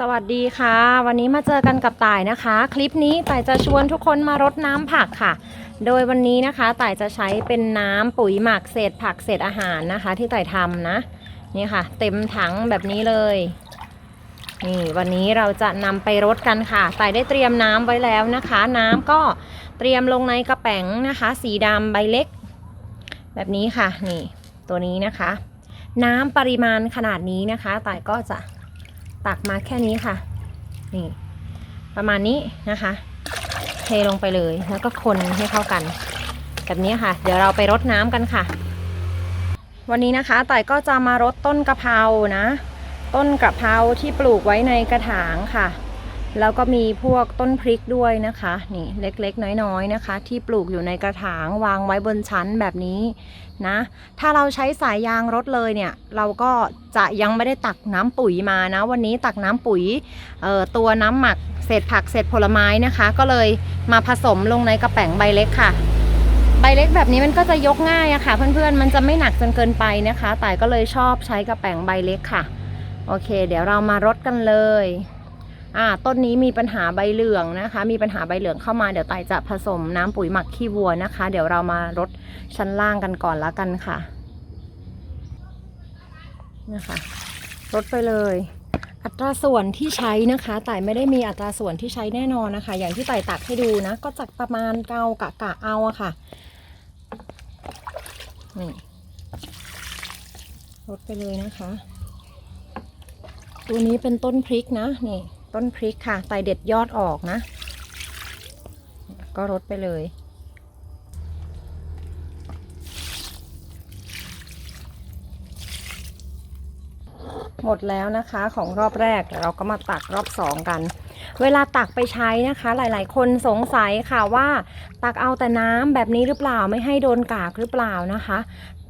สวัสดีค่ะ วันนี้มาเจอกันกับต่ายนะคะ คลิปนี้ต่ายจะชวนทุกคนมารดน้ำผักค่ะ โดยวันนี้นะคะต่ายจะใช้เป็นน้ำปุ๋ยหมักเศษผักเศษอาหารนะคะ ที่ต่ายทำนะนี่ค่ะ เต็มถังแบบนี้เลยนี่วันนี้เราจะนำไปรดกันค่ะต่ายได้เตรียมน้ำไว้แล้วนะคะ น้ำก็เตรียมลงในกระแป๋งนะคะ สีดำใบเล็ก แบบนี้ค่ะนี่ตัวนี้นะคะ น้ำปริมาณขนาดนี้นะคะต่ายก็จะ ตักมาแค่นี้ค่ะ นี่ ประมาณนี้นะคะ เทลงไปเลยแล้วก็คนให้เข้ากัน แบบนี้ค่ะ เดี๋ยวเราไปรดน้ำกันค่ะ วันนี้นะคะต่อยก็จะมารดต้นกะเพรานะ ต้นกะเพราที่ปลูกไว้ในกระถางค่ะ แล้วก็มีพวกต้นพริกด้วยนะคะ นี่เล็กๆ น้อยๆนะคะ ที่ปลูกอยู่ในกระถางวางไว้บนชั้นแบบนี้นะ ถ้าเราใช้สายยางรถเลยเนี่ย เราก็จะยังไม่ได้ตักน้ำปุ๋ยมานะ วันนี้ตักน้ำปุ๋ยออตัวน้ำหมักเศษผักเศษผลไม้นะคะ ก็เลยมาผสมลงในกระแป๋งใบเล็กค่ะ ใบเล็กแบบนี้มันก็จะยกง่ายอะค่ะ เพื่อนๆมันจะไม่หนักจนเกินไปนะคะแต่ก็เลยชอบใช้กระแป๋งใบเล็กค่ะ โอเค เดี๋ยวเรามารดกันเลย อ่าต้นนี้มีปัญหาใบเหลืองนะคะ มีปัญหาใบเหลืองเข้ามาเดี๋ยวไตจะผสมน้ำปุ๋ยหมักขี้วัวนะคะ เดี๋ยวเรามารดชั้นล่างกันก่อนละกันค่ะนะคะรดไปเลย อัตราส่วนที่ใช้นะคะไต่ไม่ได้มีอัตราส่วนที่ใช้แน่นอนนะคะ อย่างที่ไต่ตักให้ดูนะ ก็จากประมาณเกากะกะเอาอะค่ะนี่รดไปเลยนะคะ ตัวนี้เป็นต้นพริกนะนี่ ต้นพริกค่ะไตเด็ดยอดออกนะ ก็รดไปเลย หมดแล้วนะคะของรอบแรกเดี๋ยวเราก็มาตักรอบสองกัน เวลาตักไปใช้นะคะ หลายๆ คนสงสัยค่ะว่า ตักเอาแต่น้ำแบบนี้หรือเปล่าไม่ให้โดนกากหรือเปล่านะคะ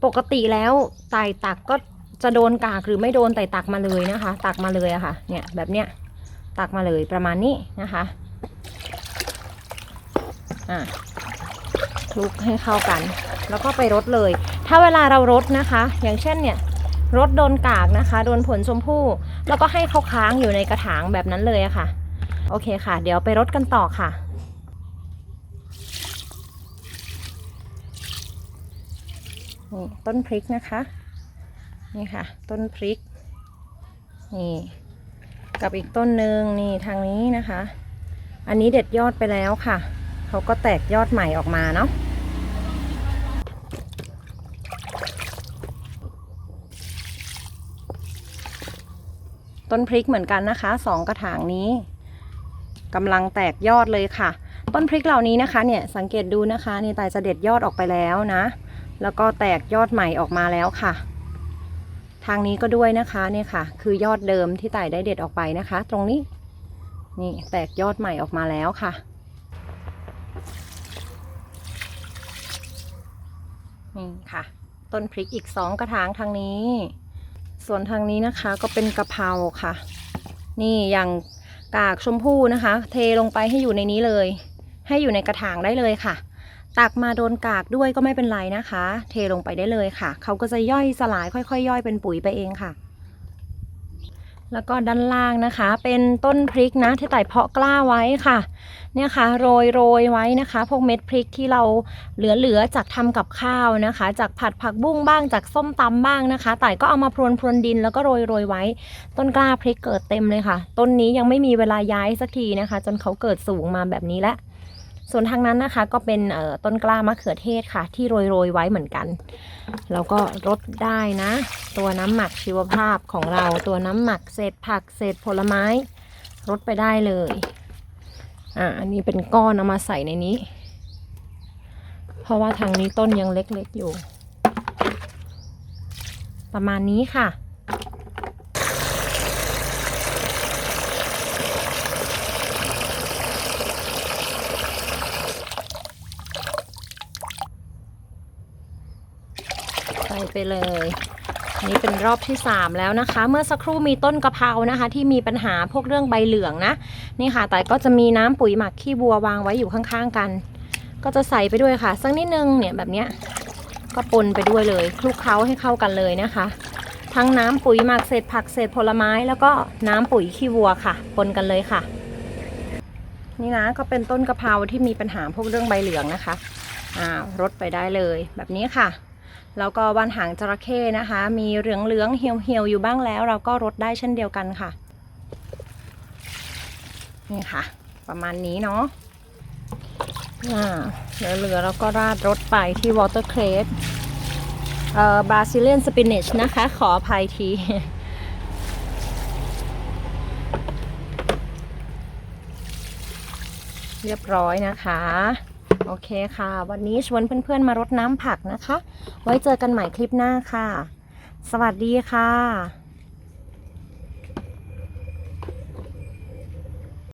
ปกติแล้วไต่ตักก็จะโดนกากหรือไม่โดนไต่ตักมาเลยนะคะ ตักมาเลยอะค่ะเนี่ยแบบเนี้ย ตักมาเลยประมาณนี้นะคะ อะคลุกให้เข้ากัน แล้วก็ไปรดเลย ถ้าเวลาเรารดนะคะ อย่างเช่นเนี่ยรถโดนกากนะคะ โดนผลชมพู่ แล้วก็ให้เขาค้างอยู่ในกระถางแบบนั้นเลยอะค่ะ โอเคค่ะ เดี๋ยวไปรดกันต่อค่ะนี่ต้นพริกนะคะ นี่ค่ะ ต้นพริก นี่ กับอีกต้นหนึ่งนี่ทางนี้นะคะ อันนี้เด็ดยอดไปแล้วค่ะ เขาก็แตกยอดใหม่ออกมาเนาะต้นพริกเหมือนกันนะคะสองกระถางนี้กำลังแตกยอดเลยค่ะ ต้นพริกเหล่านี้นะคะเนี่ยสังเกตดูนะคะนี่ตายจะเด็ดยอดออกไปแล้วนะ แล้วก็แตกยอดใหม่ออกมาแล้วค่ะ ทางนี้ก็ด้วยนะคะเนี่ยค่ะ คือยอดเดิมที่ไตายได้เด็ดออกไปนะคะ ตรงนี้ นี่แตกยอดใหม่ออกมาแล้วค่ะ นี่ค่ะ ต้นพริกอีกสองกระถางทางนี้ ส่วนทางนี้นะคะก็เป็นกะเพราค่ะ นี่อย่างกากชมพู่นะคะ เทลงไปให้อยู่ในนี้เลย ให้อยู่ในกระถางได้เลยค่ะ ตักมาโดนกากด้วยก็ไม่เป็นไรนะคะ เทลงไปได้เลยค่ะ เขาก็จะย่อยสลายค่อยๆย่อยเป็นปุ๋ยไปเองค่ะ แล้วก็ด้านล่างนะคะ เป็นต้นพริกนะที่ไต่เพาะกล้าไว้ค่ะ เนี่ยค่ะโรยโรยไว้นะคะ พวกเม็ดพริกที่เราเหลือๆจากทำกับข้าวนะคะ จากผัดผักบุ้งบ้างจากส้มตำบ้างนะคะไต่ก็เอามาพรวนพรวนดินแล้วก็โรยโรยไว้ ต้นกล้าพริกเกิดเต็มเลยค่ะ ต้นนี้ยังไม่มีเวลาย้ายสักทีนะคะ จนเขาเกิดสูงมาแบบนี้แล้ว ส่วนทางนั้นนะคะก็เป็นต้นกล้ามะเขือเทศค่ะ ที่โรยโรยไว้เหมือนกันแล้วก็รดได้นะ ตัวน้ำหมักชีวภาพของเราตัวน้ำหมักเศษผักเศษผลไม้รดไปได้เลยอ่าอันนี้เป็นก้อนเอามาใส่ในนี้ เพราะว่าทางนี้ต้นยังเล็กๆอยู่ ประมาณนี้ค่ะ ไปเลยอันนี้เป็นรอบที่ 3 แล้วนะคะ เมื่อสักครู่มีต้นกะเพรานะคะ ที่มีปัญหาพวกเรื่องใบเหลืองนะนี่ค่ะ แต่ก็จะมีน้ำปุ๋ยหมักขี้วัววางไว้อยู่ข้างๆกัน ก็จะใส่ไปด้วยค่ะสักนิดนึงเนี่ยแบบเนี้ยก็ปนไปด้วยเลยคลุกเคล้าให้เข้ากันเลยนะคะ ทั้งน้ำปุ๋ยหมักเศษผักเศษผลไม้แล้วก็น้ำปุ๋ยขี้วัวค่ะ ปนกันเลยค่ะ นี่นะก็เป็นต้นกะเพราที่มีปัญหาพวกเรื่องใบเหลืองนะคะอ่ารดไปได้เลยแบบนี้ค่ะ แล้วก็บ้านหางจระเข้นะคะ มีเหลืองเหลืองเหี่ยวเหี่ยวๆอยู่บ้างแล้ว เราก็รดได้เช่นเดียวกันค่ะ นี่ค่ะ ประมาณนี้เนาะอ่าเหลือๆเราก็ราดรดไปที่ water crate เอ่อบราซิเลียนสปินิชนะคะ ขออภัยทีเรียบร้อยนะคะ โอเคค่ะ วันนี้ชวนเพื่อนๆมารดน้ำผักนะคะ ไว้เจอกันใหม่คลิปหน้าค่ะ สวัสดีค่ะ